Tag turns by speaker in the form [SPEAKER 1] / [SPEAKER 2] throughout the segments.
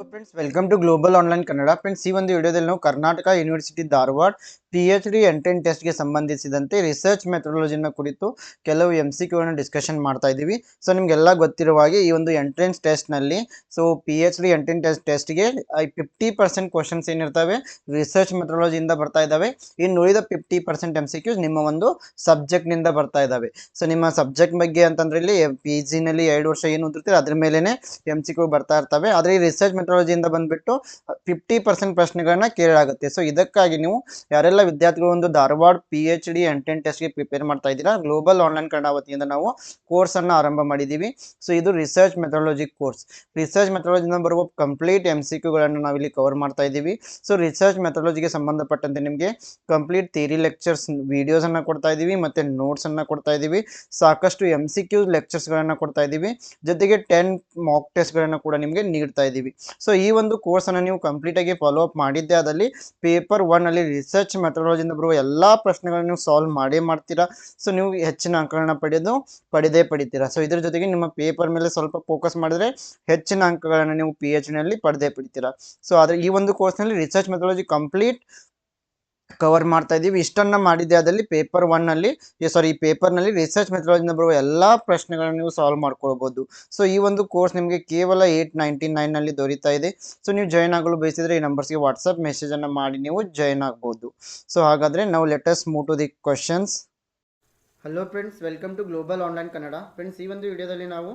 [SPEAKER 1] Hello friends welcome to global online Kannada friends ಈ ಒಂದು ವಿಡಿಯೋದಲ್ಲಿ ನಾವು Karnataka university Dharwad P H D entrance ಟೆಸ್ಟ್ಗೆ ಸಂಬಂಧಿಸಿದಂತೆ ರಿಸರ್ಚ್ ಮೆಥಡಾಲಜಿನ ಕುರಿತು ಕೆಲವು ಎಂ ಸಿ ಕ್ಯೂನ ಡಿಸ್ಕಷನ್ ಮಾಡ್ತಾ ಇದ್ದೀವಿ. ಸೊ ನಿಮಗೆಲ್ಲ ಗೊತ್ತಿರುವ ಹಾಗೆ ಈ ಒಂದು ಎಂಟ್ರೆನ್ಸ್ ಟೆಸ್ಟ್ನಲ್ಲಿ so P H D entrance test ಟೆಸ್ಟ್ಗೆ fifty percent questions ಏನಿರ್ತವೆ ರಿಸರ್ಚ್ ಮೆಥಡಾಲಜಿಯಿಂದ ಬರ್ತಾ ಇದ್ದಾವೆ. ಇನ್ನು ಉಳಿದ fifty percent M C Qs ನಿಮ್ಮ ಒಂದು ಸಬ್ಜೆಕ್ಟ್ನಿಂದ ಬರ್ತಾ ಇದ್ದಾವೆ. ಸೊ ನಿಮ್ಮ ಸಬ್ಜೆಕ್ಟ್ ಬಗ್ಗೆ ಅಂತಂದ್ರೆ ಇಲ್ಲಿ ಪಿ ಜಿನಲ್ಲಿ ಎರಡು ವರ್ಷ ಏನು ಅದ್ರ ಮೇಲೆ ಎಂ ಸಿ ಕ್ಯೂ ಬರ್ತಾ ಇರ್ತವೆ. ಆದರೆ ಈ ರಿಸರ್ಚ್ ಮೆಥಡಾಲಜಿಯಿಂದ ಬಂದ್ಬಿಟ್ಟು ಫಿಫ್ಟಿ ಪರ್ಸೆಂಟ್ ಪ್ರಶ್ನೆಗಳನ್ನ ಕೇಳಲಾಗುತ್ತೆ. ಸೊ ಇದಕ್ಕಾಗಿ ನೀವು ಯಾರೆಲ್ಲ ವಿದ್ಯಾರ್ಥಿಗಳು ಒಂದು Dharwad P H D entrance ಟೆಸ್ಟ್ಗೆ prepare ಮಾಡ್ತಾ ಇದ್ದೀರಾ ಗ್ಲೋಬಲ್ ಆನ್ಲೈನ್ ಕನ್ನಡ ವತಿಯಿಂದ ನಾವು ಕೋರ್ಸನ್ನು ಆರಂಭ ಮಾಡಿದ್ದೀವಿ. ಸೊ ಇದು ರಿಸರ್ಚ್ ಮೆಥಡಾಲಜಿ ಕೋರ್ಸ್ ರಿಸರ್ಚ್ ಮೆಥಡಾಲಜಿಯಿಂದ ಬರುವ ಕಂಪ್ಲೀಟ್ ಎಂ ಸಿ ಕ್ಯೂಗಳನ್ನು ನಾವಿಲ್ಲಿ ಕವರ್ ಮಾಡ್ತಾ ಇದ್ದೀವಿ. ಸೊ ರಿಸರ್ಚ್ ಮೆಥಡಾಲಜಿಗೆ ಸಂಬಂಧಪಟ್ಟಂತೆ ನಿಮಗೆ ಕಂಪ್ಲೀಟ್ ಥಿಯರಿ ಲೆಕ್ಚರ್ಸ್ ವಿಡಿಯೋಸನ್ನು ಕೊಡ್ತಾ ಇದ್ದೀವಿ ಮತ್ತು ನೋಟ್ಸನ್ನು ಕೊಡ್ತಾ ಇದ್ದೀವಿ. ಸಾಕಷ್ಟು ಎಂ ಸಿ ಕ್ಯೂ ಲೆಕ್ಚರ್ಸ್ಗಳನ್ನು ಕೊಡ್ತಾ ಇದ್ದೀವಿ. ಜೊತೆಗೆ ಟೆನ್ ಮಾಕ್ ಟೆಸ್ಟ್ಗಳನ್ನು ಕೂಡ ನಿಮಗೆ ನೀಡ್ತಾ ಇದ್ದೀವಿ. ಸೊ ಈ ಒಂದು ಕೋರ್ಸನ್ನು ನೀವು ಕಂಪ್ಲೀಟಾಗಿ ಫಾಲೋ ಅಪ್ ಮಾಡಿದ್ದೆ ಅದಲ್ಲಿ ಪೇಪರ್ ಒನ್ನಲ್ಲಿ ರಿಸರ್ಚ್ ಮೆಥಡಾಲಜಿಯಿಂದ ಬರುವ ಎಲ್ಲ ಪ್ರಶ್ನೆಗಳನ್ನು ನೀವು ಸಾಲ್ವ್ ಮಾಡೇ ಮಾಡ್ತೀರಾ. ಸೊ ನೀವು ಹೆಚ್ಚಿನ ಅಂಕಗಳನ್ನ ಪಡೆದು, ಪಡೆದೇ ಪಡಿತೀರಾ. ಸೊ ಇದ್ರ ಜೊತೆಗೆ ನಿಮ್ಮ ಪೇಪರ್ ಮೇಲೆ ಸ್ವಲ್ಪ ಫೋಕಸ್ ಮಾಡಿದ್ರೆ ಹೆಚ್ಚಿನ ಅಂಕಗಳನ್ನು ನೀವು ಪಿ ಎಚ್ ಡಿನಲ್ಲಿ ಪಡೆದೇ ಪಡಿತೀರಾ. ಸೊ ಆದರೆ ಈ ಒಂದು ಕೋರ್ಸ್ನಲ್ಲಿ ರಿಸರ್ಚ್ ಮೆಥಡಾಲಜಿ ಕಂಪ್ಲೀಟ್ ಕವರ್ ಮಾಡ್ತಾ ಇದ್ದೀವಿ. ಇಷ್ಟನ್ನು ಮಾಡಿದ್ದೆ ಅದರಲ್ಲಿ ಪೇಪರ್ ಒನ್ನಲ್ಲಿ ಸಾರಿ ಈ ಪೇಪರ್ನಲ್ಲಿ ರಿಸರ್ಚ್ ಮೆಥಡಾಲಜಿಯಿಂದ ಬರುವ ಎಲ್ಲ ಪ್ರಶ್ನೆಗಳನ್ನು ನೀವು ಸಾಲ್ವ್ ಮಾಡ್ಕೊಳ್ಬೋದು. ಸೊ ಈ ಒಂದು ಕೋರ್ಸ್ ನಿಮಗೆ ಕೇವಲ ಏಯ್ಟ್ ನೈಂಟಿ ನೈನಲ್ಲಿ ದೊರೀತಾ ಇದೆ. ಸೊ ನೀವು ಜಾಯ್ನ್ ಆಗಲು ಬಯಸಿದರೆ ಈ ನಂಬರ್ಸ್ಗೆ ವಾಟ್ಸಪ್ ಮೆಸೇಜನ್ನು ಮಾಡಿ ನೀವು ಜಾಯ್ನ್ ಆಗ್ಬೋದು. ಸೊ ಹಾಗಾದರೆ ನಾವು let's move to the questions hello friends welcome to global online Kannada friends ಈ ಒಂದು ವಿಡಿಯೋದಲ್ಲಿ ನಾವು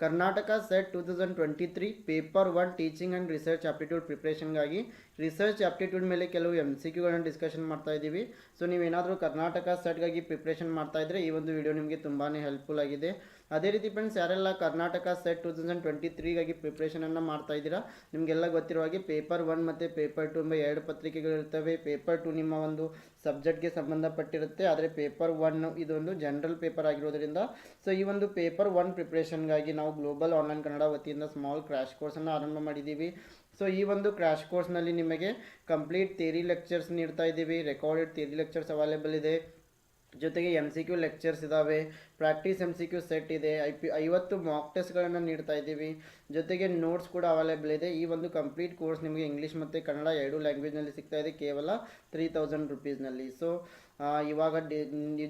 [SPEAKER 1] Karnataka SET two thousand twenty three paper one teaching and research aptitude ಪ್ರಿಪ್ರೇಷನ್ಗಾಗಿ research aptitude ಮೇಲೆ ಕೆಲವು ಎಂ ಸಿ ಕ್ಯೂಗಳನ್ನು ಡಿಸ್ಕಷನ್ ಮಾಡ್ತಾ ಇದ್ದೀವಿ. ಸೊ ನೀವೇನಾದರೂ ಕರ್ನಾಟಕ ಸೆಟ್ಗಾಗಿ ಪ್ರಿಪ್ರೇಷನ್ ಮಾಡ್ತಾ ಇದ್ದರೆ ಈ ಒಂದು ವಿಡಿಯೋ ನಿಮಗೆ ತುಂಬಾ ಹೆಲ್ಪ್ಫುಲ್ ಆಗಿದೆ. ಅದೇ ರೀತಿ ಫ್ರೆಂಡ್ಸ್ ಯಾರೆಲ್ಲ Karnataka SET two thousand twenty ತ್ರೀಗಾಗಿ ಪ್ರಿಪ್ರೇಷನನ್ನು ಮಾಡ್ತಾ ಇದ್ದೀರಾ, ನಿಮಗೆಲ್ಲ ಗೊತ್ತಿರುವ ಹಾಗೆ ಪೇಪರ್ ಒನ್ ಮತ್ತು ಪೇಪರ್ ಟು ಎಂಬ ಎರಡು ಪತ್ರಿಕೆಗಳಿರ್ತವೆ ಪೇಪರ್ ಟು ನಿಮ್ಮ ಒಂದು ಸಬ್ಜೆಕ್ಟ್ಗೆ ಸಂಬಂಧಪಟ್ಟಿರುತ್ತೆ. ಆದರೆ ಪೇಪರ್ ಒನ್ ಇದೊಂದು ಜನರಲ್ ಪೇಪರ್ ಆಗಿರೋದ್ರಿಂದ ಸೊ ಈ ಒಂದು ಪೇಪರ್ ಒನ್ ಪ್ರಿಪ್ರೇಷನ್ಗಾಗಿ ನಾವು ಗ್ಲೋಬಲ್ ಆನ್ಲೈನ್ ಕನ್ನಡ ವತಿಯಿಂದ ಸ್ಮಾಲ್ ಕ್ರ್ಯಾಶ್ ಕೋರ್ಸನ್ನು ಆರಂಭ ಮಾಡಿದ್ದೀವಿ. ಸೊ ಈ ಒಂದು ಕ್ರ್ಯಾಶ್ ಕೋರ್ಸ್ನಲ್ಲಿ ನಿಮಗೆ ಕಂಪ್ಲೀಟ್ ಥಿಯರಿ ಲೆಕ್ಚರ್ಸ್ ನೀಡ್ತಾ ಇದ್ದೀವಿ. ರೆಕಾರ್ಡೆಡ್ ಥಿಯರಿ ಲೆಕ್ಚರ್ಸ್ ಅವೈಲೇಬಲ್ ಇದೆ. ಜೊತೆಗೆ ಎಂ ಸಿ ಕ್ಯೂ ಲೆಕ್ಚರ್ಸ್ ಇದ್ದಾವೆ practice M C Q set ಇದೆ, ಐ ಪಿ, ಐವತ್ತು ಮಾಕ್ ಟೆಸ್ಟ್ಗಳನ್ನು ನೀಡ್ತಾ ಇದ್ದೀವಿ. ಜೊತೆಗೆ ನೋಟ್ಸ್ ಕೂಡ ಅವೈಲೇಬಲ್ ಇದೆ. ಈ ಒಂದು ಕಂಪ್ಲೀಟ್ ಕೋರ್ಸ್ ನಿಮಗೆ ಇಂಗ್ಲೀಷ್ ಮತ್ತು ಕನ್ನಡ ಎರಡು ಲ್ಯಾಂಗ್ವೇಜ್ನಲ್ಲಿ ಸಿಗ್ತಾ ಇದೆ, ಕೇವಲ ತ್ರೀ ತೌಸಂಡ್ ರುಪೀಸ್ನಲ್ಲಿ ಸೊ ಇವಾಗ ಡಿ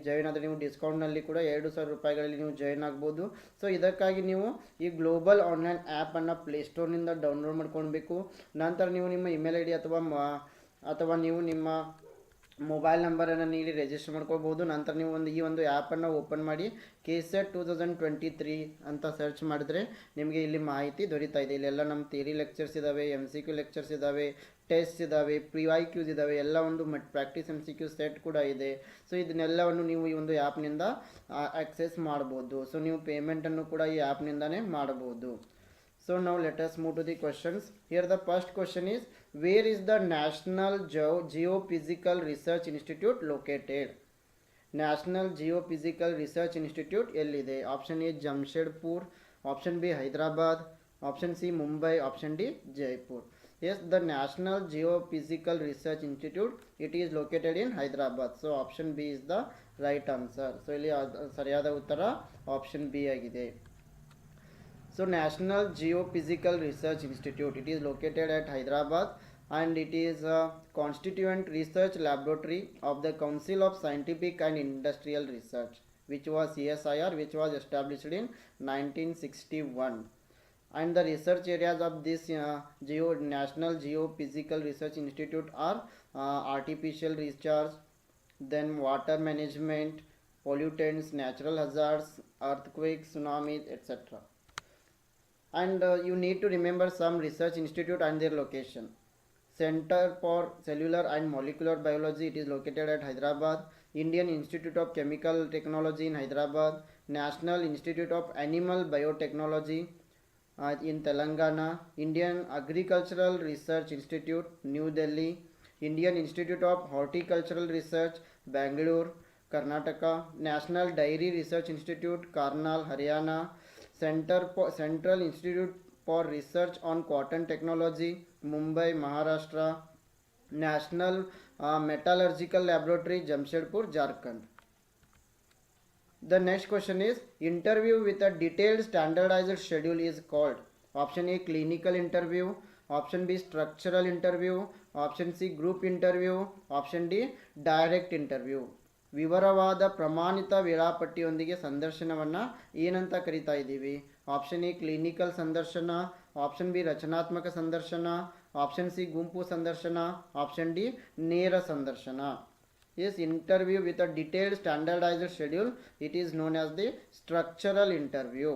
[SPEAKER 1] ಜಾಯ್ನ್ ಆದರೆ ನೀವು ಡಿಸ್ಕೌಂಟ್ನಲ್ಲಿ ಕೂಡ ಎರಡು ಸಾವಿರ ರೂಪಾಯಿಗಳಲ್ಲಿ ನೀವು ಜಾಯ್ನ್ ಆಗ್ಬೋದು. ಸೊ ಇದಕ್ಕಾಗಿ ನೀವು ಈ ಗ್ಲೋಬಲ್ ಆನ್ಲೈನ್ ಆ್ಯಪನ್ನು ಪ್ಲೇಸ್ಟೋರ್ನಿಂದ ಡೌನ್ಲೋಡ್ ಮಾಡ್ಕೊಳ್ಬೇಕು. ನಂತರ ನೀವು ನಿಮ್ಮ ಇಮೇಲ್ ಐ ಡಿ ಅಥವಾ ಅಥವಾ ನೀವು ನಿಮ್ಮ ಮೊಬೈಲ್ ನಂಬರನ್ನು ನೀಡಿ ರಿಜಿಸ್ಟರ್ ಮಾಡ್ಕೋಬೋದು ನಂತರ ನೀವು ಒಂದು ಈ ಒಂದು ಆ್ಯಪನ್ನು ಓಪನ್ ಮಾಡಿ K SET two thousand twenty three ಅಂತ ಸರ್ಚ್ ಮಾಡಿದ್ರೆ ನಿಮಗೆ ಇಲ್ಲಿ ಮಾಹಿತಿ ದೊರೀತಾ ಇದೆ. ಇಲ್ಲೆಲ್ಲ ನಮ್ಮ ಥಿಯರಿ ಲೆಕ್ಚರ್ಸ್ ಇದ್ದಾವೆ ಎಂ ಸಿ ಕ್ಯೂ ಲೆಕ್ಚರ್ಸ್ ಇದ್ದಾವೆ ಟೆಸ್ಟ್ ಇದ್ದಾವೆ ಪ್ರಿ ವೈ ಕ್ಯೂಸ್ ಇದ್ದಾವೆ ಎಲ್ಲ ಒಂದು ಮಟ್ practice M C Q set ಕೂಡ ಇದೆ. ಸೊ ಇದನ್ನೆಲ್ಲವನ್ನು ನೀವು ಈ ಒಂದು ಆ್ಯಪ್ನಿಂದ ಆಕ್ಸೆಸ್ ಮಾಡ್ಬೋದು. ಸೊ ನೀವು ಪೇಮೆಂಟನ್ನು ಕೂಡ ಈ ಆ್ಯಪ್ನಿಂದನೇ ಮಾಡ್ಬೋದು. ಸೊ ನಾವು let's us to the questions here the first question is where is the National Geo- Geophysical Research Institute located? National Geophysical research institute ಎಲ್ಲಿದೆ? Option A Jamshedpur option B Hyderabad option C Mumbai option D Jaipur as the national geophysical research institute it is located in Hyderabad so option B is the right answer so ಇಲ್ಲಿ ಸರಿಯಾದ ಉತ್ತರ option B ಆಗಿದೆ. So National Geophysical Research Institute, it is located at Hyderabad and it is a constituent research laboratory of the Council of Scientific and Industrial Research, which was CSIR, which was established in 1961. And the research areas of this uh, Geo National Geophysical Research Institute are uh, artificial recharge, then water management, pollutants, natural hazards, earthquakes, tsunamis, etc and uh, you need to remember some research institute and their location. Center for cellular and molecular biology it is located at hyderabad. Indian institute of chemical technology in hyderabad. National institute of animal biotechnology uh, in telangana. Indian agricultural research institute new delhi. Indian institute of horticultural research bangalore karnataka. National dairy research institute karnal haryana Center for, Central Institute for Research on Cotton Technology, Mumbai, Maharashtra, National uh, Metallurgical Laboratory, Jamshedpur, Jharkhand. The next question is interview with a detailed standardized schedule is called option A clinical interview, option B structural interview, option C group interview, option D direct interview. ವಿವರವಾದ ಪ್ರಮಾಣಿತ ವೇಳಾಪಟ್ಟಿಯೊಂದಿಗೆ ಸಂದರ್ಶನವನ್ನು ಏನಂತ ಕರಿತಾ ಇದ್ದೀವಿ? Option A clinical ಸಂದರ್ಶನ option B ರಚನಾತ್ಮಕ ಸಂದರ್ಶನ option C ಗುಂಪು ಸಂದರ್ಶನ ಆಪ್ಷನ್ ಡಿ ನೇರ ಸಂದರ್ಶನ. As interview with a detailed standardised schedule it is known as the structural interview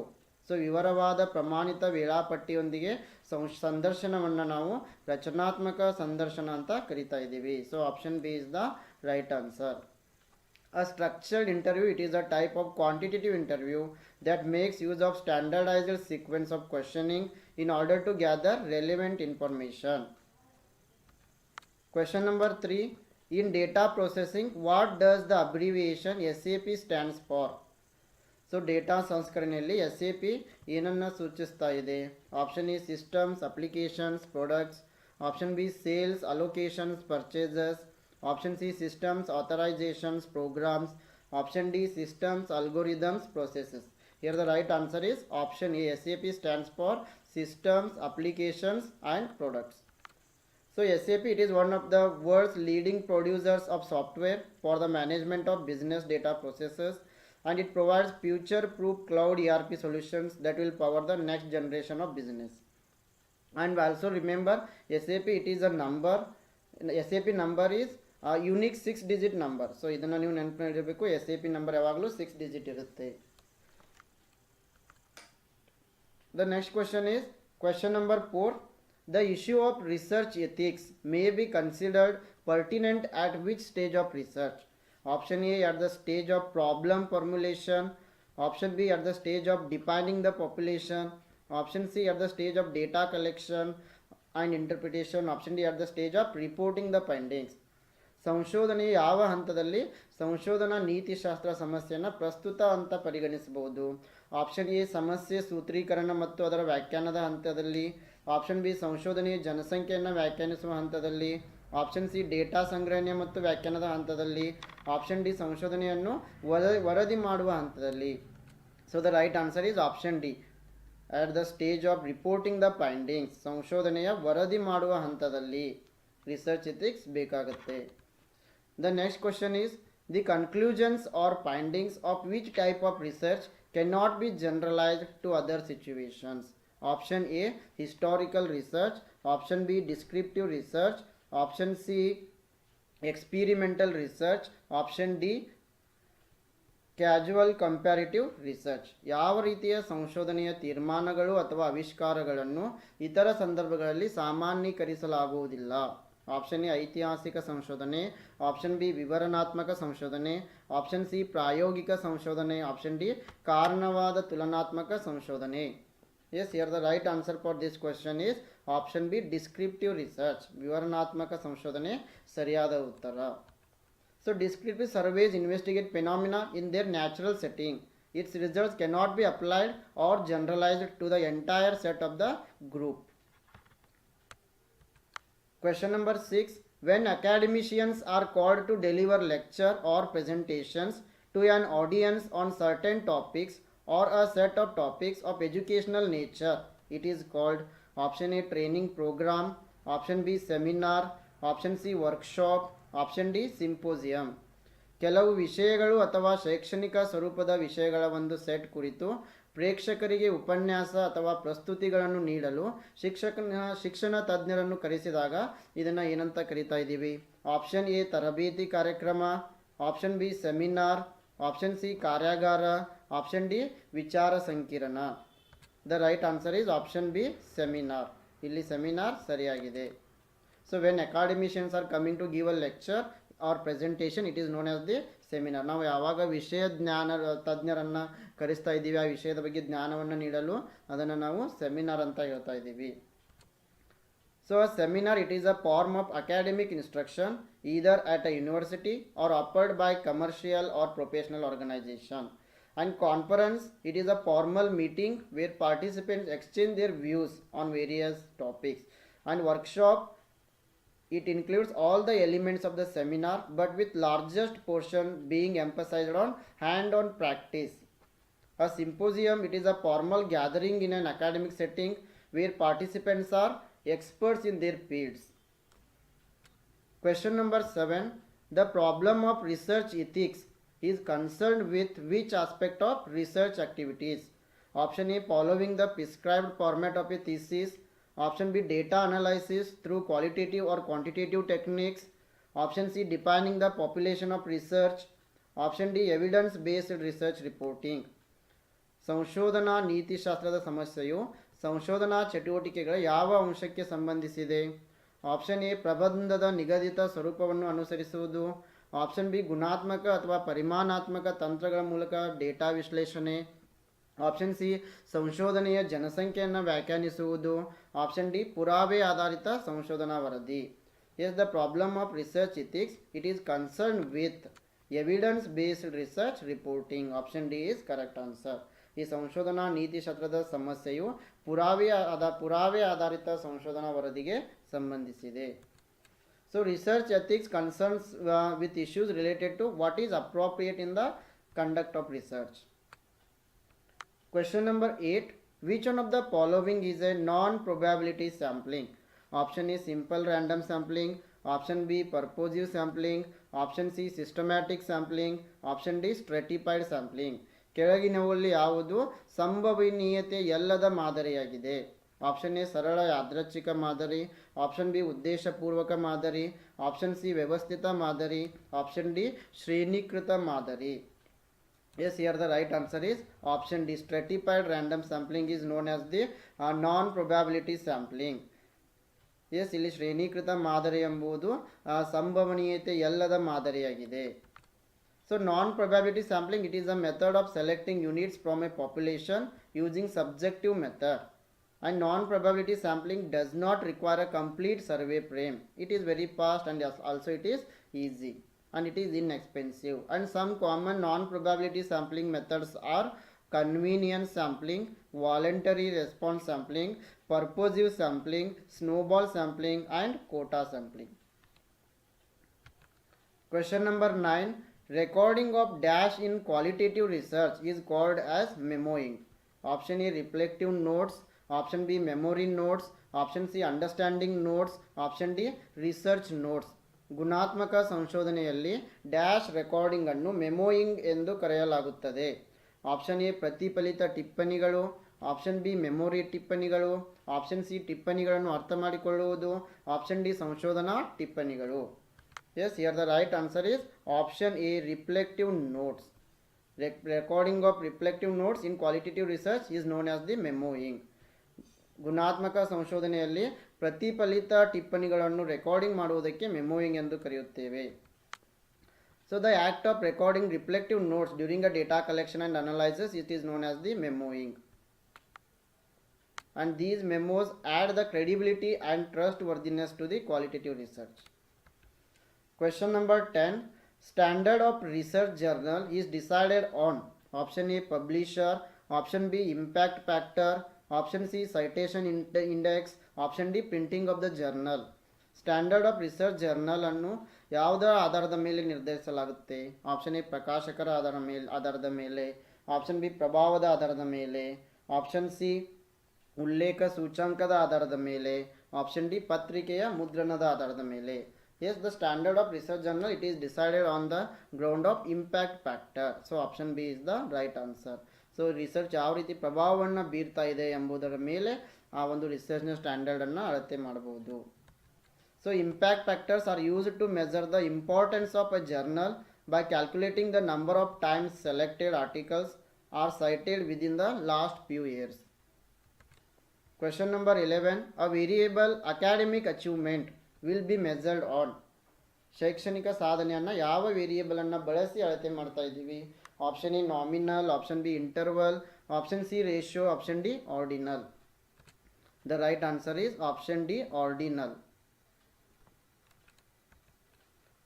[SPEAKER 1] so ವಿವರವಾದ ಪ್ರಮಾಣಿತ ವೇಳಾಪಟ್ಟಿಯೊಂದಿಗೆ ಸಂ ಸಂದರ್ಶನವನ್ನು ನಾವು ರಚನಾತ್ಮಕ ಸಂದರ್ಶನ ಅಂತ ಕರಿತಾ ಇದ್ದೀವಿ. So option B is the right answer A structured interview it is a type of quantitative interview that makes use of standardized sequence of questioning in order to gather relevant information. Question number 3 in data processing what does the abbreviation SAP stands for? So data ಸಂಸ್ಕರಣೆಯಲ್ಲಿ S A P ಏನನ್ನು ಸೂಚಿಸ್ತಾ ಇದೆ option A systems applications products option B sales allocations purchases Option C systems, authorizations, programs. Option D systems, algorithms, processes. Here the right answer is option A. SAP stands for systems, applications and products. So SAP it is one of the world's leading producers of software for the management of business data processes and it provides future-proof cloud ERP solutions that will power the next generation of business. And also remember SAP it is a number, SAP number is a unique 6 digit number. So ಇದನ್ನು ನೀವು ನೆನಪಿಡಬೇಕು S A P number ಯಾವಾಗಲೂ six digit ಇರುತ್ತೆ The next question is question number 4. The issue of research ethics may be considered pertinent at which stage of research? Option A at the stage of problem formulation, option B at the stage of defining the population, option C at the stage of data collection and interpretation, option D at the stage of reporting the findings. ಸಂಶೋಧನೆಯ ಯಾವ ಹಂತದಲ್ಲಿ ಸಂಶೋಧನಾ ನೀತಿಶಾಸ್ತ್ರ ಸಮಸ್ಯೆಯನ್ನು ಪ್ರಸ್ತುತ ಅಂತ ಪರಿಗಣಿಸಬಹುದು? Option A, ಸಮಸ್ಯೆ ಸೂತ್ರೀಕರಣ ಮತ್ತು ಅದರ ವ್ಯಾಖ್ಯಾನದ ಹಂತದಲ್ಲಿ. ಆಪ್ಷನ್ ಬಿ ಸಂಶೋಧನೆಯ ಜನಸಂಖ್ಯೆಯನ್ನು ವ್ಯಾಖ್ಯಾನಿಸುವ ಹಂತದಲ್ಲಿ. ಆಪ್ಷನ್ ಸಿ, ಡೇಟಾ ಸಂಗ್ರಹಣೆ ಮತ್ತು ವ್ಯಾಖ್ಯಾನದ ಹಂತದಲ್ಲಿ. ಆಪ್ಷನ್ ಡಿ, ಸಂಶೋಧನೆಯನ್ನು ವರ, ವರದಿ ಮಾಡುವ ಹಂತದಲ್ಲಿ. So the right answer is option D at the stage of reporting the findings ಸಂಶೋಧನೆಯ ವರದಿ ಮಾಡುವ ಹಂತದಲ್ಲಿ. ರಿಸರ್ಚ್ ಎಥಿಕ್ಸ್ ಬೇಕಾಗುತ್ತೆ. The next question is the conclusions or findings of which type of research cannot be generalized to other situations. Option A historical research, option B descriptive research, option C experimental research, option D casual comparative research ಯಾವ ರೀತಿಯ ಸಂಶೋಧನೆಯ ತೀರ್ಮಾನಗಳು ಅಥವಾ ಆವಿಷ್ಕಾರಗಳನ್ನು ಇತರ ಸಂದರ್ಭಗಳಲ್ಲಿ ಸಾಮಾನ್ಯೀಕರಿಸಲಾಗುವುದಿಲ್ಲ option A ಐತಿಹಾಸಿಕ ಸಂಶೋಧನೆ. ಆಪ್ಷನ್ ಬಿ ವಿವರಣಾತ್ಮಕ ಸಂಶೋಧನೆ. ಆಪ್ಷನ್ ಸಿ ಪ್ರಾಯೋಗಿಕ ಸಂಶೋಧನೆ. ಆಪ್ಷನ್ ಡಿ ಕಾರಣವಾದ ತುಲನಾತ್ಮಕ ಸಂಶೋಧನೆ. As here the right answer for this question is option B descriptive research ವಿವರಣಾತ್ಮಕ ಸಂಶೋಧನೆ, ಸರಿಯಾದ ಉತ್ತರ. So descriptive surveys investigate phenomena in their natural setting its results not be applied or generalised to the entire set of the group Question number 6. When academicians are called to deliver lecture or presentations to an audience on certain topics or a set of topics of educational nature, it is called option A training program, option B seminar, option C workshop, option D symposium. ಕೆಲವು ವಿಷಯಗಳು ಅಥವಾ ಶೈಕ್ಷಣಿಕ ಸ್ವರೂಪದ ವಿಷಯಗಳ ಒಂದು set ಕುರಿತು ಪ್ರೇಕ್ಷಕರಿಗೆ ಉಪನ್ಯಾಸ ಅಥವಾ ಪ್ರಸ್ತುತಿಗಳನ್ನು ನೀಡಲು ಶಿಕ್ಷಕನ, ಶಿಕ್ಷಣ ತಜ್ಞರನ್ನು ಕರೆಸಿದಾಗ ಇದನ್ನು ಏನಂತ ಕರಿತಾ ಇದ್ದೀವಿ? ಆಪ್ಷನ್ ಎ, ತರಬೇತಿ ಕಾರ್ಯಕ್ರಮ, option B, seminar, option C, ಕಾರ್ಯಾಗಾರ, ಆಪ್ಷನ್ ಡಿ, ವಿಚಾರ ಸಂಕಿರಣ. The right answer is option B, seminar. ಇಲ್ಲಿ ಸೆಮಿನಾರ್ ಸರಿಯಾಗಿದೆ. So when academicians are coming to give a lecture or presentation it is known as the seminar ನಾವು ಯಾವಾಗ ವಿಷಯ ಜ್ಞಾನ ತಜ್ಞರನ್ನು ಕರೆಸ್ತಾ ಇದ್ದೀವಿ ಆ ವಿಷಯದ ಬಗ್ಗೆ ಜ್ಞಾನವನ್ನು ನೀಡಲು ಅದನ್ನು ನಾವು ಸೆಮಿನಾರ್ ಅಂತ ಹೇಳ್ತಾ ಇದ್ದೀವಿ so seminar it is a form of academic instruction either at a university or offered by commercial or professional organization and conference it is a formal meeting where participants exchange their views on various topics and workshop it includes all the elements of the seminar but with largest portion being emphasized on hand-on practice a symposium it is a formal gathering in an academic setting where participants are experts in their fields. Question number 7. The problem of research ethics is concerned with which aspect of research activities? Option A following the prescribed format of a thesis. Option B data analysis through qualitative or quantitative techniques option C depending the population of research option D evidence based research reporting ಸಂಶೋಧನಾ ನೀತಿಶಾಸ್ತ್ರದ ಸಮಸ್ಯೆಯು ಸಂಶೋಧನಾ ಚಟುವಟಿಕೆಗಳ ಯಾವ ಅಂಶಕ್ಕೆ ಸಂಬಂಧಿಸಿದೆ? Option A ಪ್ರಬಂಧದ ನಿಗದಿತ ಸ್ವರೂಪವನ್ನು ಅನುಸರಿಸುವುದು. ಆಪ್ಷನ್ ಬಿ ಗುಣಾತ್ಮಕ ಅಥವಾ ಪರಿಮಾಣಾತ್ಮಕ ತಂತ್ರಗಳ ಮೂಲಕ ಡೇಟಾ ವಿಶ್ಲೇಷಣೆ. ಆಪ್ಷನ್ ಸಿ ಸಂಶೋಧನೆಯ ಜನಸಂಖ್ಯೆಯನ್ನು ವ್ಯಾಖ್ಯಾನಿಸುವುದು. ಆಪ್ಷನ್ ಡಿ ಪುರಾವೆ ಆಧಾರಿತ ಸಂಶೋಧನಾ ವರದಿ as the problem of research ethics it is concern with evidence based research reporting option D is correct answer ಈ ಸಂಶೋಧನಾ ನೀತಿಶಾಸ್ತ್ರದ ಸಮಸ್ಯೆಯು ಪುರಾವೆ ಆದ, ಪುರಾವೆ ಆಧಾರಿತ ಸಂಶೋಧನಾ ವರದಿಗೆ ಸಂಬಂಧಿಸಿದೆ. So research ethics concerns with issues related to what is appropriate in the conduct of research question number 8. Which one of the following is a non-probability sampling? Option A simple random sampling. Option B purposive sampling. Option C systematic sampling. Option D stratified sampling. ಕೆಳಗಿನವುಗಳಲ್ಲಿ ಯಾವುದು ಸಂಭವನೀಯತೆ ಎಲ್ಲದ ಮಾದರಿಯಾಗಿದೆ option A ಸರಳ ಯಾದೃಚ್ಛಿಕ ಮಾದರಿ option B ಉದ್ದೇಶಪೂರ್ವಕ ಮಾದರಿ ಆಪ್ಷನ್ ಸಿ ವ್ಯವಸ್ಥಿತ ಮಾದರಿ ಆಪ್ಷನ್ ಡಿ ಶ್ರೇಣೀಕೃತ ಮಾದರಿ Yes, here the right answer is option D. Stratified random sampling is known as the uh, non-probability sampling. Yes ಇಲ್ಲಿ ಶ್ರೇಣೀಕೃತ ಮಾದರಿ ಎಂಬುದು ಆ, ಸಂಭವನೀಯತೆ ಎಲ್ಲದ ಮಾದರಿಯಾಗಿದೆ so non probability sampling it is a method of selecting units from a population using subjective method and non-probability sampling does not require a complete survey frame it is very fast and yes, also it is easy and it is inexpensive and some common non-probability sampling methods are convenience sampling voluntary response sampling purposive sampling snowball sampling and quota sampling Question number 9. Recording of dash in qualitative research is called as memoing. Option A reflective notes. Option B memory notes. Option C understanding notes. Option D research notes. ಗುಣಾತ್ಮಕ ಸಂಶೋಧನೆಯಲ್ಲಿ dash recording ಅನ್ನು ಮೆಮೋಯಿಂಗ್ ಎಂದು ಕರೆಯಲಾಗುತ್ತದೆ. Option A, ಪ್ರತಿಫಲಿತ ಟಿಪ್ಪಣಿಗಳು. Option B, memory ಟಿಪ್ಪಣಿಗಳು. Option C, ಟಿಪ್ಪಣಿಗಳನ್ನು ಅರ್ಥ ಮಾಡಿಕೊಳ್ಳುವುದು. ಆಪ್ಷನ್ ಡಿ, ಸಂಶೋಧನಾ ಟಿಪ್ಪಣಿಗಳು. As, here the right answer is option A, reflective notes. Recording of reflective notes in qualitative research is known as the memoing. ಗುಣಾತ್ಮಕ ಸಂಶೋಧನೆಯಲ್ಲಿ ಪ್ರತಿಫಲಿತ ಟಿಪ್ಪಣಿಗಳನ್ನು ರೆಕಾರ್ಡಿಂಗ್ ಮಾಡುವುದಕ್ಕೆ ಮೆಮೋಯಿಂಗ್ ಎಂದು ಕರೆಯುತ್ತೇವೆ. So the act of recording reflective notes during a data collection and analyses it is known as the memoing and these memos add the credibility and trustworthiness to the qualitative research question number ten standard of research journal is decided on option A publisher option B impact factor option C citation index option D, printing of the journal. Standard of research journal ಅನ್ನು ಯಾವುದರ ಆಧಾರದ ಮೇಲೆ ನಿರ್ಧರಿಸಲಾಗುತ್ತೆ? Option A, ಪ್ರಕಾಶಕರ ಆಧಾರ ಮೇಲೆ, ಆಧಾರದ ಮೇಲೆ. Option B, ಪ್ರಭಾವದ ಆಧಾರದ ಮೇಲೆ. ಆಪ್ಷನ್ ಸಿ, ಉಲ್ಲೇಖ ಸೂಚಾಂಕದ ಆಧಾರದ ಮೇಲೆ. ಆಪ್ಷನ್ ಡಿ, ಪತ್ರಿಕೆಯ ಮುದ್ರಣದ ಆಧಾರದ ಮೇಲೆ. As the standard of research journal it is decided on the ground of impact factor so option B is the right answer so research ಯಾವ ರೀತಿ ಪ್ರಭಾವವನ್ನು ಬೀರ್ತಾ ಇದೆ ಎಂಬುದರ ಮೇಲೆ ಆ ಒಂದು ರಿಸರ್ಚ್ನ ಸ್ಟ್ಯಾಂಡರ್ಡನ್ನು ಅಳತೆ ಮಾಡಬಹುದು so impact factors are use to measure the importance of a journal by calculating the number of times selected articles are cited within the last few years question number eleven a variable academic achievement will be measured on ಶೈಕ್ಷಣಿಕ ಸಾಧನೆಯನ್ನು ಯಾವ ವೇರಿಯೇಬಲನ್ನು ಬಳಸಿ ಅಳತೆ ಮಾಡ್ತಾ ಇದ್ದೀವಿ? Option A nominal option B interval option C ratio option D ordinal the right answer is option D ordinal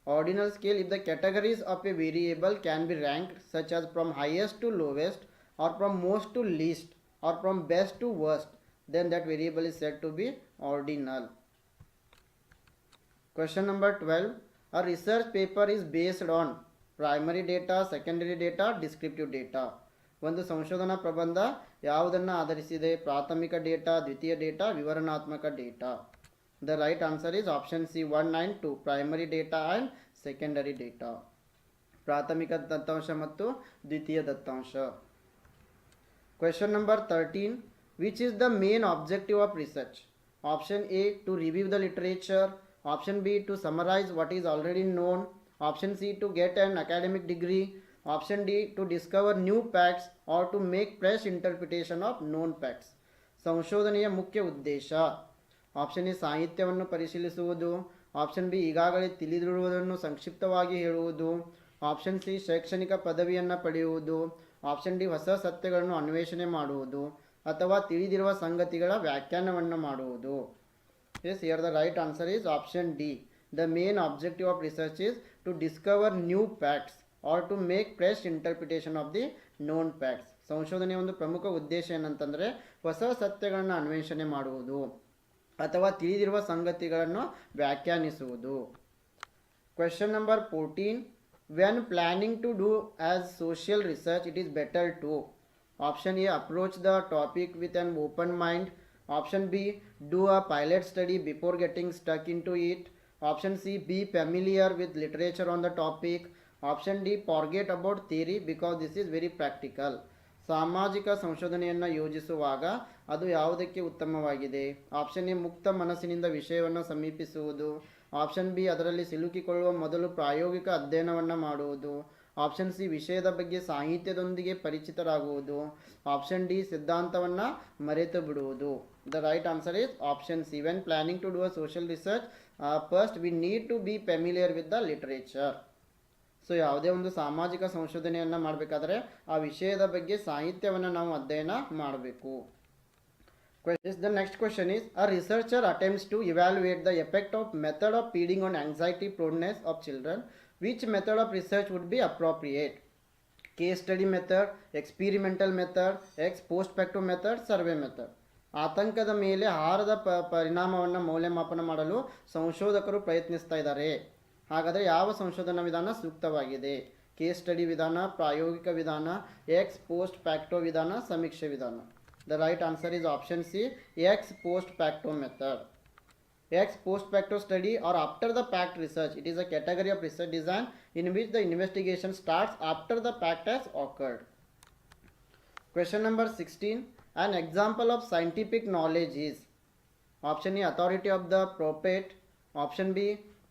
[SPEAKER 1] ordinal scale if the categories of a variable can be ranked such as from highest to lowest or from most to least or from best to worst then that variable is said to be ordinal question number 12 a research paper is based on primary data secondary data descriptive data ಒಂದು ಸಂಶೋಧನಾ ಪ್ರಬಂಧ ಯಾವುದನ್ನು ಆಧರಿಸಿದೆ? ಪ್ರಾಥಮಿಕ data, ದ್ವಿತೀಯ data, ವಿವರಣಾತ್ಮಕ data? The right answer is option C one nine two primary data and secondary data ಪ್ರಾಥಮಿಕ ದತ್ತಾಂಶ ಮತ್ತು ದ್ವಿತೀಯ ದತ್ತಾಂಶ. Question number thirteen which is the main objective of research option A to review the literature option B to summarise what is already known option C to get and academic degree option D, to discover new facts or to make fresh interpretation of known facts. ಸಂಶೋಧನೆಯ ಮುಖ್ಯ ಉದ್ದೇಶ. Option A ಸಾಹಿತ್ಯವನ್ನು ಪರಿಶೀಲಿಸುವುದು. Option B ಈಗಾಗಲೇ ತಿಳಿದಿರುವುದನ್ನು ಸಂಕ್ಷಿಪ್ತವಾಗಿ ಹೇಳುವುದು. Option C ಶೈಕ್ಷಣಿಕ ಪದವಿಯನ್ನು ಪಡೆಯುವುದು. ಆಪ್ಷನ್ ಡಿ ಹೊಸ ಸತ್ಯಗಳನ್ನು ಅನ್ವೇಷಣೆ ಮಾಡುವುದು ಅಥವಾ ತಿಳಿದಿರುವ ಸಂಗತಿಗಳ ವ್ಯಾಖ್ಯಾನವನ್ನು ಮಾಡುವುದು. As here the right answer is option D the main objective of research is to discover new facts or to make fresh interpretation of the known facts ಸಂಶೋಧನೆಯ ಒಂದು ಪ್ರಮುಖ ಉದ್ದೇಶ ಏನಂತಂದರೆ ಹೊಸ ಸತ್ಯಗಳನ್ನು ಅನ್ವೇಷಣೆ ಮಾಡುವುದು ಅಥವಾ ತಿಳಿದಿರುವ ಸಂಗತಿಗಳನ್ನು ವ್ಯಾಖ್ಯಾನಿಸುವುದು. Question number fourteen when planning to do as social research it is better to option A approach the topic with an open mind option B do a pilot study before getting stuck into it option C be familiar with literature on the topic Option D forget about theory because this is very practical ಸಾಮಾಜಿಕ ಸಂಶೋಧನೆಯನ್ನು ಯೋಜಿಸುವಾಗ ಅದು ಯಾವುದಕ್ಕೆ ಉತ್ತಮವಾಗಿದೆ? Option A ಮುಕ್ತ ಮನಸ್ಸಿನಿಂದ ವಿಷಯವನ್ನು ಸಮೀಪಿಸುವುದು. Option B ಅದರಲ್ಲಿ ಸಿಲುಕಿಕೊಳ್ಳುವ ಮೊದಲು ಪ್ರಾಯೋಗಿಕ ಅಧ್ಯಯನವನ್ನು ಮಾಡುವುದು. ಆಪ್ಷನ್ ಸಿ ವಿಷಯದ ಬಗ್ಗೆ ಸಾಹಿತ್ಯದೊಂದಿಗೆ ಪರಿಚಿತರಾಗುವುದು. ಆಪ್ಷನ್ ಡಿ ಸಿದ್ಧಾಂತವನ್ನು ಮರೆತು ಬಿಡುವುದು the right answer is option C when planning to do a social research first we need to be familiar with the literature so ಯಾವುದೇ ಒಂದು ಸಾಮಾಜಿಕ ಸಂಶೋಧನೆಯನ್ನು ಮಾಡಬೇಕಾದ್ರೆ ಆ ವಿಷಯದ ಬಗ್ಗೆ ಸಾಹಿತ್ಯವನ್ನು ನಾವು ಅಧ್ಯಯನ ಮಾಡಬೇಕು. Question the next question is a researcher attempts to evaluate the effect of method of feeding on anxiety proneness of children which method of research would be appropriate case study method experimental method ex post facto method survey method ಆತಂಕದ ಮೇಲೆ ಆಹಾರದ ಪರಿಣಾಮವನ್ನು ಮೌಲ್ಯಮಾಪನ ಮಾಡಲು ಸಂಶೋಧಕರು ಪ್ರಯತ್ನಿಸ್ತಾ ಇದ್ದಾರೆ. ಹಾಗಾದರೆ ಯಾವ ಸಂಶೋಧನಾ ವಿಧಾನ ಸೂಕ್ತವಾಗಿದೆ ಕೇಸ್ ಸ್ಟಡಿ ವಿಧಾನ ಪ್ರಾಯೋಗಿಕ ವಿಧಾನ ಎಕ್ಸ್ ಪೋಸ್ಟ್ ಫ್ಯಾಕ್ಟೋ ವಿಧಾನ ಸಮೀಕ್ಷೆ ವಿಧಾನ the right answer is option C ex post facto method ex post facto study or after the fact research it is a category of research design in which the investigation starts after the fact has occurred. Question number 16. An example of scientific knowledge is option A authority of the prophet, option B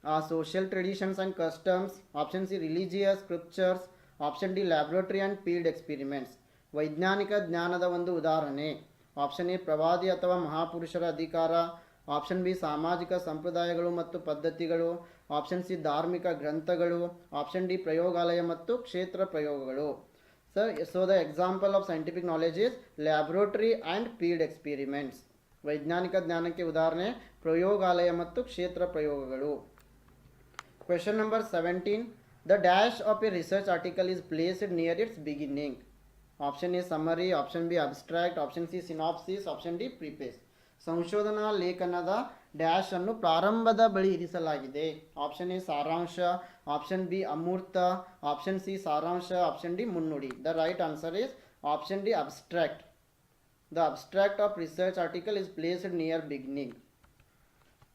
[SPEAKER 1] uh, social traditions and customs, option C religious scriptures, option D laboratory and field experiments. ವೈಜ್ಞಾನಿಕ ಜ್ಞಾನದ ಒಂದು ಉದಾಹರಣೆ. Option A ಪ್ರವಾದಿ ಅಥವಾ ಮಹಾಪುರುಷರ ಅಧಿಕಾರ. Option B ಸಾಮಾಜಿಕ ಸಂಪ್ರದಾಯಗಳು ಮತ್ತು ಪದ್ಧತಿಗಳು. ಆಪ್ಷನ್ ಸಿ ಧಾರ್ಮಿಕ ಗ್ರಂಥಗಳು. ಆಪ್ಷನ್ ಡಿ ಪ್ರಯೋಗಾಲಯ ಮತ್ತು ಕ್ಷೇತ್ರ ಪ್ರಯೋಗಗಳು. Sir so the example of scientific knowledge is laboratory and field experiments ವೈಜ್ಞಾನಿಕ ಜ್ಞಾನಕ್ಕೆ ಉದಾಹರಣೆ ಪ್ರಯೋಗಾಲಯ ಮತ್ತು ಕ್ಷೇತ್ರ ಪ್ರಯೋಗಗಳು. Question number 17 the dash of a research article is placed near its beginning option A summary option B abstract option C synopsis option D preface ಸಂಶೋಧನಾ ಲೇಖನದ dash ಅನ್ನು ಪ್ರಾರಂಭದ ಬಳಿ ಇರಿಸಲಾಗಿದೆ. ಆಪ್ಷನ್ ಎ ಸಾರಾಂಶ. ಆಪ್ಷನ್ ಬಿ ಅಮೂರ್ತ. ಆಪ್ಷನ್ ಸಿ ಸಾರಾಂಶ. Option D ಮುನ್ನುಡಿ. The right answer is option D abstract the abstract of research article is placed near beginning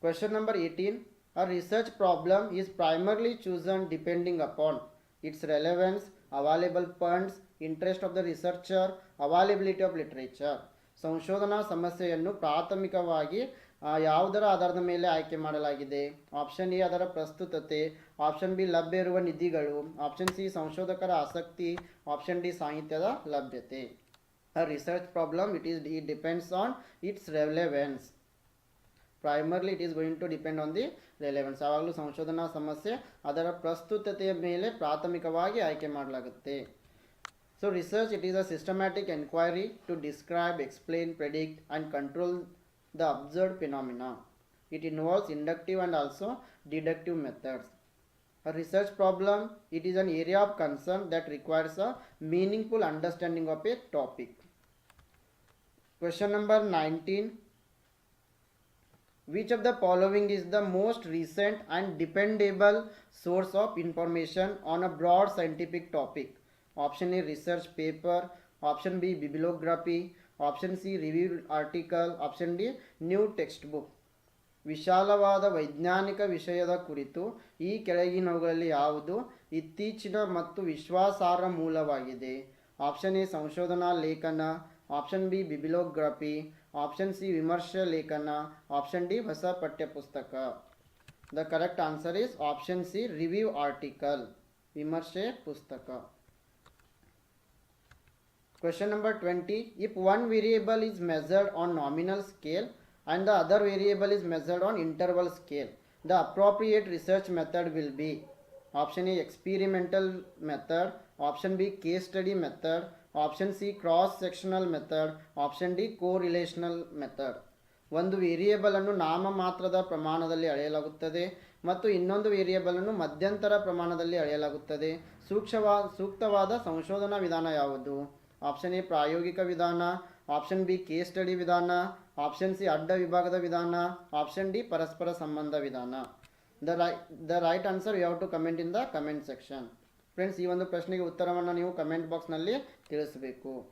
[SPEAKER 1] question number 18 A research problem is primarily chosen depending upon its relevance, available funds, interest of the researcher, availability of literature. ಸಂಶೋಧನಾ ಸಮಸ್ಯೆಯನ್ನು ಪ್ರಾಥಮಿಕವಾಗಿ ಯಾವುದರ ಆಧಾರದ ಮೇಲೆ ಆಯ್ಕೆ ಮಾಡಲಾಗಿದೆ option A ಅದರ ಪ್ರಸ್ತುತತೆ ಆಪ್ಷನ್ ಬಿ ಲಭ್ಯ ಇರುವ ನಿಧಿಗಳು ಆಪ್ಷನ್ ಸಿ ಸಂಶೋಧಕರ ಆಸಕ್ತಿ ಆಪ್ಷನ್ ಡಿ ಸಾಹಿತ್ಯದ ಲಭ್ಯತೆ a research problem it is it depends on its relevance primarily it is going to depend on the relevance ಯಾವಾಗಲೂ ಸಂಶೋಧನಾ ಸಮಸ್ಯೆ ಅದರ ಪ್ರಸ್ತುತತೆಯ ಮೇಲೆ ಪ್ರಾಥಮಿಕವಾಗಿ ಆಯ್ಕೆ ಮಾಡಲಾಗುತ್ತೆ so research it is a systematic enquiry to describe explain predict and control the observed phenomena it involves inductive and also deductive methods A research problem, it is an area of concern that requires a meaningful understanding of a topic. Question number 19. Which of the following is the most recent and dependable source of information on a broad scientific topic? Option A research paper, option B bibliography, option c reviewed article option d new textbook ವಿಶಾಲವಾದ ವೈಜ್ಞಾನಿಕ ವಿಷಯದ ಕುರಿತು ಈ ಕೆಳಗಿನವುಗಳಲ್ಲಿ ಯಾವುದು ಇತ್ತೀಚಿನ ಮತ್ತು ವಿಶ್ವಾಸಾರ್ಹ ಮೂಲವಾಗಿದೆ ಆಪ್ಷನ್ ಎ ಸಂಶೋಧನಾ ಲೇಖನ option B bibliography option C ವಿಮರ್ಶೆ ಲೇಖನ ಆಪ್ಷನ್ ಡಿ ಹೊಸ ಪಠ್ಯಪುಸ್ತಕ the correct answer is option C review article ವಿಮರ್ಶೆ ಪುಸ್ತಕ Question number 20. If one variable is measured on nominal scale and the other variable is measured on interval scale, the appropriate research method will be option A experimental method, option B case study method, option C cross sectional method option D correlational method ಒಂದು variable ಅನ್ನು ನಾಮಮಾತ್ರದ ಪ್ರಮಾಣದಲ್ಲಿ ಅಳೆಯಲಾಗುತ್ತದೆ ಮತ್ತು ಇನ್ನೊಂದು variable ಅನ್ನು ಮಧ್ಯಂತರ ಪ್ರಮಾಣದಲ್ಲಿ ಅಳೆಯಲಾಗುತ್ತದೆ. ಸೂಕ್ಷ್ಮವಾ ಸೂಕ್ತವಾದ ಸಂಶೋಧನಾ ವಿಧಾನ ಯಾವುದು? ಆಪ್ಷನ್ ಎ ಪ್ರಾಯೋಗಿಕ ವಿಧಾನ. ಆಪ್ಷನ್ ಬಿ ಕೇಸ್ ಸ್ಟಡಿ ವಿಧಾನ. ಆಪ್ಷನ್ ಸಿ ಅಡ್ಡ ವಿಭಾಗದ ವಿಧಾನ. ಆಪ್ಷನ್ ಡಿ ಪರಸ್ಪರ ಸಂಬಂಧ ವಿಧಾನ. The right the right answer you have to comment in the comment section friends ಈ ಒಂದು ಪ್ರಶ್ನೆಗೆ ಉತ್ತರವನ್ನು ನೀವು ಕಮೆಂಟ್ ಬಾಕ್ಸ್ನಲ್ಲಿ ತಿಳಿಸಬೇಕು